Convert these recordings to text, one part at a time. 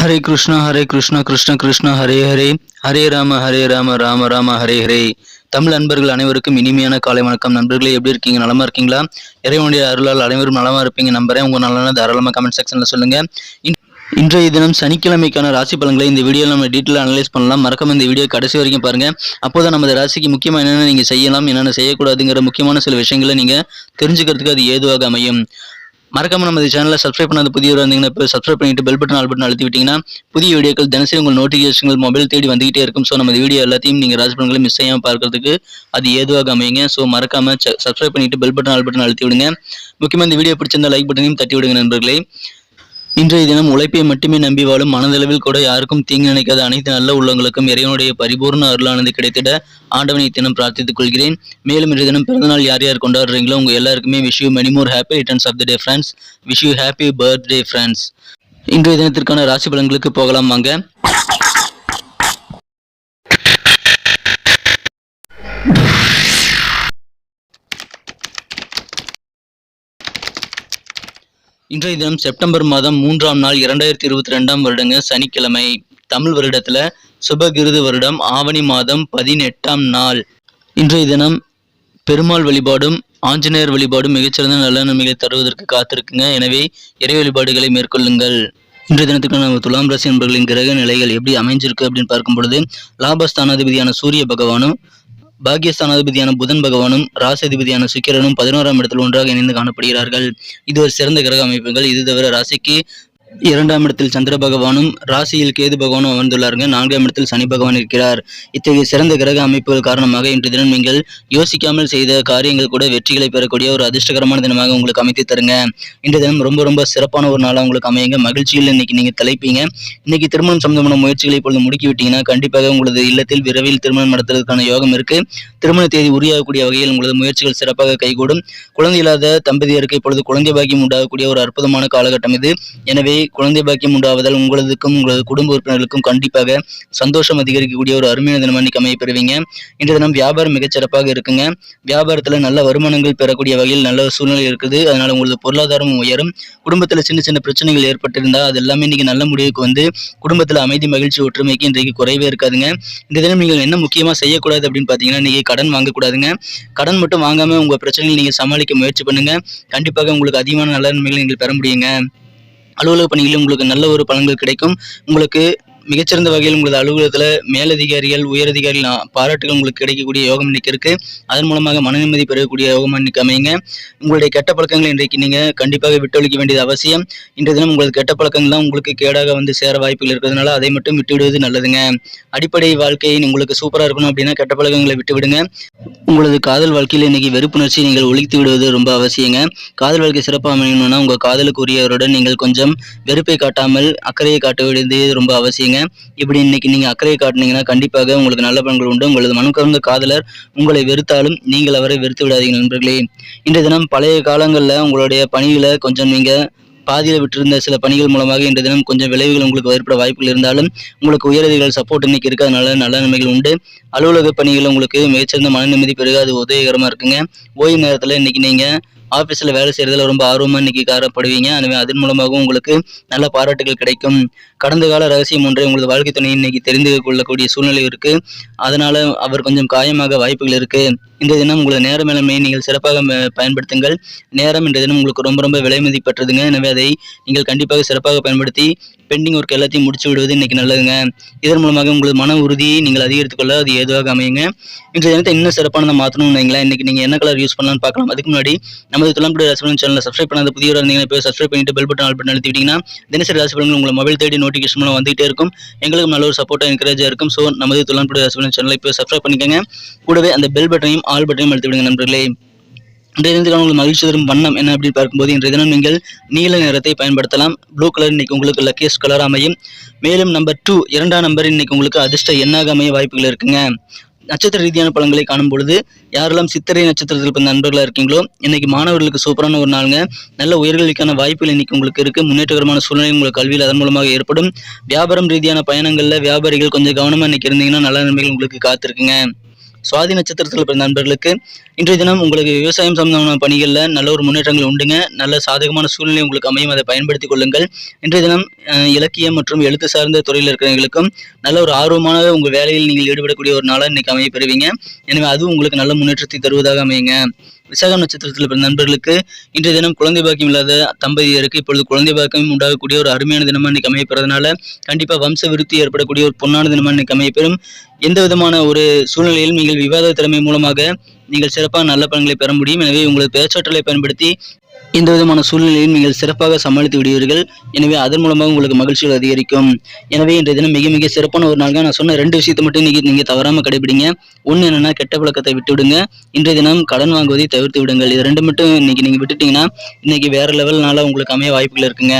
ஹரே கிருஷ்ணா ஹரே கிருஷ்ணா கிருஷ்ண கிருஷ்ணா ஹரே ஹரே. ஹரே ராம ஹரே ராம ராம ராம ஹரே ஹரே. தமிழ் நண்பர்கள் அனைவருக்கும் இனிமையான காலை வணக்கம். நண்பர்களே எப்படி இருக்கீங்க? நலமா இருக்கீங்களா? இறைவனுடைய அருளால் அனைவரும் நலமா இருப்பீங்க நம்புறேன். உங்க நலன தாராளமாக கமெண்ட் செக்ஷன்ல சொல்லுங்க. இன்- இன்றைய தினம் சனிக்கிழமைக்கான ராசி பலன்களை இந்த வீடியோவில் நம்ம டீட்டெயில் அனலைஸ் பண்ணலாம். மறக்காம இந்த வீடியோ கடைசி வரைக்கும் பாருங்க. அப்போதான் நமது ராசிக்கு முக்கியமாக என்னென்ன நீங்கள் செய்யலாம் என்னென்ன செய்யக்கூடாதுங்கிற முக்கியமான சில விஷயங்களை நீங்கள் தெரிஞ்சுக்கிறதுக்கு அது ஏதுவாக அமையும். மறக்காம நம்ம சேனலில் சப்ஸ்கிரைப் பண்ணாத புதியவர் வந்தீங்கன்னா இப்போ சப்ஸ்கிரைப் பண்ணிட்டு பெல் பட்டன் ஆல் பட்டன் அழுத்தி விட்டீங்கன்னா புதிய வீடியோக்கள் தினசரி உங்கள் நோட்டிஃபிகேஷன்கள் மொபைல் தேடி வந்துகிட்டே இருக்கும். ஸோ நம்ம வீடியோ எல்லாத்தையும் நீங்கள் ராசி பலன்களை மிஸ் செய்யாமல் பார்க்கறதுக்கு அது ஏதுவாக அமையுங்க. ஸோ மறக்காம சப்ஸ்கிரைப் பண்ணிட்டு பெல் பட்டன் ஆல் பட்டன் அழுத்தி விடுங்க. முக்கியமாக இந்த வீடியோ பிடிச்சிருந்தா லைக் பட்டனையும் தட்டி விடுங்க நண்பர்களே. இன்றைய தினம் உழைப்பை மட்டுமே நம்பி வாழும் மனதளவில் கூட யாருக்கும் தீங்கு நினைக்காத அனைத்து நல்ல உள்ளங்களுக்கும் இறைவனுடைய பரிபூர்ண அருளானது கிடைத்திட ஆண்டவனை தினம் பிரார்த்தித்துக் கொள்கிறேன். மேலும் இன்றைய தினம் பிறந்தநாள் யார் யார் கொண்டாடுறீங்களோ உங்கள் எல்லாருக்குமே wish you many more happy returns of the day friends wish you happy birthday friends இன்றைய தினத்திற்கான ராசி பலன்களுக்கு போகலாம் வாங்க. இன்றைய தினம் செப்டம்பர் மாதம் மூன்றாம் நாள் இரண்டாயிரத்தி இருபத்தி ரெண்டாம் வருடங்க சனிக்கிழமை. தமிழ் வருடத்துல சுபகிருது வருடம் ஆவணி மாதம் பதினெட்டாம் நாள். இன்றைய தினம் பெருமாள் வழிபாடும் ஆஞ்சநேயர் வழிபாடும் மிகச்சிறந்த நல்ல நன்மைகளை தருவதற்கு காத்திருக்குங்க. எனவே இறை வழிபாடுகளை மேற்கொள்ளுங்கள். இன்றைய தினத்துக்கு நம்ம துலாம் ராசி நண்பர்களின் கிரக நிலைகள் எப்படி அமைஞ்சிருக்கு அப்படின்னு பார்க்கும் பொழுது லாபஸ்தானாதிபதியான சூரிய பகவானும் பாகியஸ்தானாதிபதியான புதன் பகவானும் ராசதிபதியான சுக்கிரனும் பதினோராம் இடத்தில் ஒன்றாக இணைந்து காணப்படுகிறார்கள். இது ஒரு சிறந்த கிரக அமைப்புகள். இது தவிர ராசிக்கு இரண்டாம் இடத்தில் சந்திர பகவானும் ராசியில் கேது பகவானும் அமர்ந்துள்ளார்கள் நான்காம் இடத்தில் சனி பகவான் இருக்கிறார். இத்தகைய சிறந்த கிரக அமைப்புகள் காரணமாக இன்று தினம் நீங்கள் யோசிக்காமல் செய்த காரியங்கள் கூட வெற்றிகளை பெறக்கூடிய ஒரு அதிர்ஷ்டகரமான தினமாக உங்களுக்கு அமைத்து தருங்க. இன்று தினம் ரொம்ப ரொம்ப சிறப்பான ஒரு நாளாக உங்களுக்கு அமையுங்க. மகிழ்ச்சியில் இன்னைக்கு நீங்க தலைப்பீங்க இன்னைக்கு திருமணம் சம்பந்தமான முயற்சிகளை இப்பொழுது முடுக்கிவிட்டீங்கன்னா கண்டிப்பாக உங்களது இல்லத்தில் விரைவில் திருமணம் நடத்துவதற்கான யோகம் இருக்கு. திருமண தேதி உரியாகக்கூடிய வகையில் உங்களது முயற்சிகள் சிறப்பாக கைகூடும். குழந்தை இல்லாத தம்பதியருக்கு இப்பொழுது குழந்தை பாக்கியம் உண்டாகக்கூடிய ஒரு அற்புதமான காலகட்டம் இது. எனவே குழந்தை பாக்கியம் உண்டாவதால் உங்களுக்கும் உங்களது குடும்ப உறுப்பினர்களுக்கும் கண்டிப்பாக சந்தோஷம் அதிகரிக்கக்கூடிய ஒரு அருமையான தினம் இன்னைக்கு அமைய பெறுவீங்க. இன்றைய தினம் வியாபாரம் மிகச்சிறப்பாக இருக்குங்க. வியாபாரத்தில் நல்ல வருமானங்கள் பெறக்கூடிய வகையில் நல்ல சூழ்நிலை இருக்குது. அதனால உங்களது பொருளாதாரம் உயரும். குடும்பத்தில் சின்ன சின்ன பிரச்சனைகள் ஏற்பட்டிருந்தால் அது எல்லாமே இன்றைக்கி நல்ல முடிவுக்கு வந்து குடும்பத்தில் அமைதி மகிழ்ச்சி ஒற்றுமைக்கு இன்றைக்கு குறைவே இருக்காதுங்க. இந்த தினம் நீங்கள் என்ன முக்கியமாக செய்யக்கூடாது அப்படின்னு பார்த்தீங்கன்னா நீங்கள் கடன் வாங்கக்கூடாதுங்க. கடன் மட்டும் வாங்காமல் உங்கள் பிரச்சனைகளை நீங்கள் சமாளிக்க முயற்சி பண்ணுங்க. கண்டிப்பாக உங்களுக்கு அதிகமான நல்ல நன்மைகளை நீங்கள் பெற முடியுங்க. அலுவலக பணிகளில் உங்களுக்கு நல்ல ஒரு பலன்கள் கிடைக்கும். உங்களுக்கு மிகச்சிறந்த வகையில் உங்களது அலுவலகத்தில் மேலதிகாரிகள் உயரதிகாரிகள் பாராட்டுகள் உங்களுக்கு கிடைக்கக்கூடிய யோகம் இன்னைக்கு இருக்கு. அதன் மூலமாக மன நிம்மதி பெறக்கூடிய யோகம் இன்னைக்கு அமையுங்க. உங்களுடைய கெட்ட பழக்கங்களை இன்றைக்கு நீங்க கண்டிப்பாக விட்டொழிக்க வேண்டியது அவசியம். இன்றைய தினம் உங்களது கெட்ட பழக்கங்கள் தான் உங்களுக்கு கேடாக வந்து சேர வாய்ப்புகள் இருக்கிறதுனால அதை மட்டும் விட்டு விடுவது நல்லதுங்க. அடிப்படை வாழ்க்கை உங்களுக்கு சூப்பராக இருக்கணும் அப்படின்னா கெட்ட பழக்கங்களை விட்டுவிடுங்க. உங்களது காதல் வாழ்க்கையில் இன்னைக்கு வெறுப்புணர்ச்சி நீங்கள் ஒழித்து விடுவது ரொம்ப அவசியங்க. காதல் வாழ்க்கை சிறப்பாக அமையணும்னா உங்கள் காதலுக்குரியவருடன் நீங்கள் கொஞ்சம் வெறுப்பை காட்டாமல் அக்கறையை காட்ட வேண்டியது ரொம்ப அவசியங்க. இப்படி இன்னைக்கு நீங்க அக்கறையை காட்டினீங்கன்னா கண்டிப்பாக உங்களுக்கு நல்ல பலன்கள் உண்டு. உங்களது மனம் காதலர் உங்களை வெறுத்தாலும் நீங்கள் அவரை வெறுத்து விடாதீங்க நண்பர்களே. இன்றைய தினம் பழைய காலங்களில் உங்களுடைய பணிகளை கொஞ்சம் நீங்க பாதியில் விட்டிருந்த சில பணிகள் மூலமாக இன்றைய தினம் கொஞ்சம் விளைவுகள் உங்களுக்கு ஏற்பட வாய்ப்புகள் இருந்தாலும் உங்களுக்கு உயரதிகள் சப்போர்ட் இன்னைக்கு இருக்காதனால நல்ல நன்மைகள் உண்டு. அலுவலக பணிகள் உங்களுக்கு மிகச்சிறந்த மன நிம்மதி பெருக அது இருக்குங்க. ஓய்வு நேரத்தில் இன்னைக்கு நீங்க ஆபீஸ்ல வேலை செய்யறதுல ரொம்ப ஆர்வமாக இன்னைக்கு காரப்படுவீங்க அதுவே அதன் மூலமாகவும் உங்களுக்கு நல்ல பாராட்டுகள் கிடைக்கும். கடந்த கால ரகசியம் ஒன்றை உங்களது வாழ்க்கை துணை இன்னைக்கு தெரிந்து கொள்ளக்கூடிய சூழ்நிலை இருக்கு. அதனால அவர் கொஞ்சம் காயமாக வாய்ப்புகள் இருக்கு. இந்த தினம் உங்களது நேர மேலாண்மையை நீங்கள் சிறப்பாக பயன்படுத்துங்கள். நேரம் இந்த தினம் உங்களுக்கு ரொம்ப ரொம்ப விலை மதிப்பற்றதுங்க எனவே அதை நீங்கள் கண்டிப்பாக சிறப்பாக பயன்படுத்தி பெண்டிங் ஒர்க் எல்லாத்தையும் முடிச்சு விடுவது இன்னைக்கு நல்லதுங்க. இதன் மூலமாக உங்களது மன உறுதியை நீங்கள் அதிகரித்துக் கொள்ள அது ஏதுவாக அமையுங்க. இந்த தினத்தை இன்னும் சிறப்பானதை மாற்றணும்னு வைங்களேன். இன்னைக்கு நீங்கள் என்ன கலர் யூஸ் பண்ணலாம்னு பார்க்கலாம். அதுக்கு முன்னாடி நமது துளம்புடைய ரசபலன் சேனலை சப்ஸ்கிரைப் பண்ணாத புதிய இருந்தீங்கன்னா இப்போ சப்ஸ்கிரைப் பண்ணிட்டு பெல் பட்டன் ஆல் பட்டன் அழுத்திட்டீங்கன்னா தினசரி ராசிபலன்கள் உங்களை மொபைல் தேடி நோட்டிஃபிகேஷன் மூலம் வந்துகிட்டே இருக்கும். எங்களுக்கு நல்ல ஒரு சப்போர்ட்டாக என்கரேஜாக இருக்கும். ஸோ நமது துளம்புடைய ரசபலன் சேனலை இப்போ சப்ஸ்கிரைப் பண்ணிக்கோங்க. கூடவே அந்த பெல் பட்டனையும் ஆல் பட்டனையும் அழுத்தி விடுங்க நண்பர்களே. இன்றைய தினத்துக்கான உங்களுக்கு மகிழ்ச்சி தரும் வண்ணம் என்ன அப்படின்னு பார்க்கும்போது இன்றைய தினம் நீங்கள் நீல நிறத்தை பயன்படுத்தலாம். ப்ளூ கலர் இன்னைக்கு உங்களுக்கு லக்கியஸ்ட் கலர் அமையும். மேலும் நம்பர் டூ இரண்டாம் நம்பர் இன்னைக்கு உங்களுக்கு அதிர்ஷ்ட எண்ணாக அமைய வாய்ப்புகள் இருக்குங்க. நட்சத்திர ரீதியான பழங்களை காணும் பொழுது யாரெல்லாம் சித்திரை நட்சத்திரத்தில் பிறந்த நண்பர்களாக இருக்கீங்களோ இன்னைக்கு மாணவர்களுக்கு சூப்பரான ஒரு நாளுங்க. நல்ல உயர்கல்விக்கான வாய்ப்புகள் இன்னைக்கு உங்களுக்கு இருக்கு. முன்னேற்றகரமான சூழ்நிலை உங்களுக்கு கல்வியில் அதன் மூலமாக ஏற்படும். வியாபாரம் ரீதியான பயணங்கள்ல வியாபாரிகள் கொஞ்சம் கவனமா இன்னைக்கு இருந்தீங்கன்னா நல்ல நன்மைகள் உங்களுக்கு காத்திருக்குங்க. சுவாதி நட்சத்திரத்தில் பிறந்த நண்பர்களுக்கு இன்றைய தினம் உங்களுக்கு விவசாயம் சம்பந்தமான பணிகளில் நல்ல ஒரு முன்னேற்றங்கள் உண்டுங்க. நல்ல சாதகமான சூழ்நிலை உங்களுக்கு அமையும். அதை பயன்படுத்திக் கொள்ளுங்கள். இன்றைய தினம் இலக்கியம் மற்றும் எழுத்து சார்ந்த துறையில் இருக்கிறவங்களுக்கும் நல்ல ஒரு ஆர்வமான உங்கள் வேலையில் நீங்கள் ஈடுபடக்கூடிய ஒரு நாளாக இன்னைக்கு அமைய பெறுவீங்க. எனவே அதுவும் உங்களுக்கு நல்ல முன்னேற்றத்தை தருவதாக அமையுங்க. விசாகம் நட்சத்திரத்தில் பிறந்த நண்பர்களுக்கு இன்றைய தினம் குழந்தை பாக்கியம் இல்லாத தம்பதியருக்கு இப்பொழுது குழந்தை பாக்கியம் உண்டாகக்கூடிய ஒரு அருமையான தினமா இன்னைக்கு அமையப்பெறதுனால கண்டிப்பா வம்ச விருத்தி ஏற்படக்கூடிய ஒரு பொன்னான தினமா இன்னைக்கு அமையப்பெறும். எந்த விதமான ஒரு சூழ்நிலையிலும் நீங்கள் விவாத திறமை மூலமாக நீங்கள் சிறப்பாக நல்ல பலன்களை பெற முடியும். எனவே உங்களது பேச்சாற்றலை பயன்படுத்தி எந்த விதமான சூழ்நிலையும் நீங்கள் சிறப்பாக சமாளித்து விடுவீர்கள். எனவே அதன் மூலமாக உங்களுக்கு மகிழ்ச்சிகள் அதிகரிக்கும். எனவே இன்றைய தினம் மிக மிக சிறப்பான ஒரு நாள் நான் சொன்ன ரெண்டு விஷயத்தை மட்டும் இன்னைக்கு நீங்க தவறாம கடைபிடிங்க ஒன்று என்னன்னா கெட்ட பழக்கத்தை விட்டு விடுங்க இன்றைய தினம் கடன் வாங்குவதை தவிர்த்து விடுங்கள். இது ரெண்டு மட்டும் இன்னைக்கு நீங்க விட்டுட்டீங்கன்னா இன்னைக்கு வேற லெவல்னால உங்களுக்கு அமைய வாய்ப்புகள் இருக்குங்க.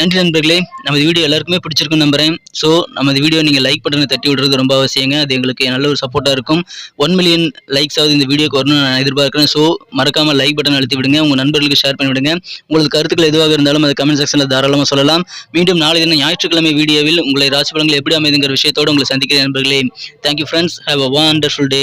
நன்றி நண்பர்களே. நமது வீடியோ எல்லாருக்குமே பிடிச்சிருக்கும் நம்புறேன். ஸோ நமது வீடியோ நீங்கள் லைக் பட்டனை தட்டி விடுறது ரொம்ப அவசியங்க. அது எங்களுக்கு நல்ல ஒரு சப்போர்ட்டாக இருக்கும். ஒன் மில்லியன் லைக்ஸ் ஆகுது இந்த வீடியோக்கு வரணும்னு நான் எதிர்பார்க்குறேன். ஸோ மறக்காமல் லைக் பட்டன் அழுத்தி விடுங்க. உங்கள் நண்பர்களுக்கு ஷேர் பண்ணிவிடுங்க உங்களுக்கு உங்களது கருத்துக்கள் எதுவாக இருந்தாலும் அது கமெண்ட் செக்ஷனில் தாராளமாக சொல்லலாம். மீண்டும் நாளை தினம் ஞாயிற்றுக்கிழமை வீடியோவில் உங்களை ராசி பலன்கள் எப்படி அமைதுங்கிற விஷயத்தோடு உங்களை சந்திக்கிறேன் நண்பர்களே. Thank you friends have a wonderful day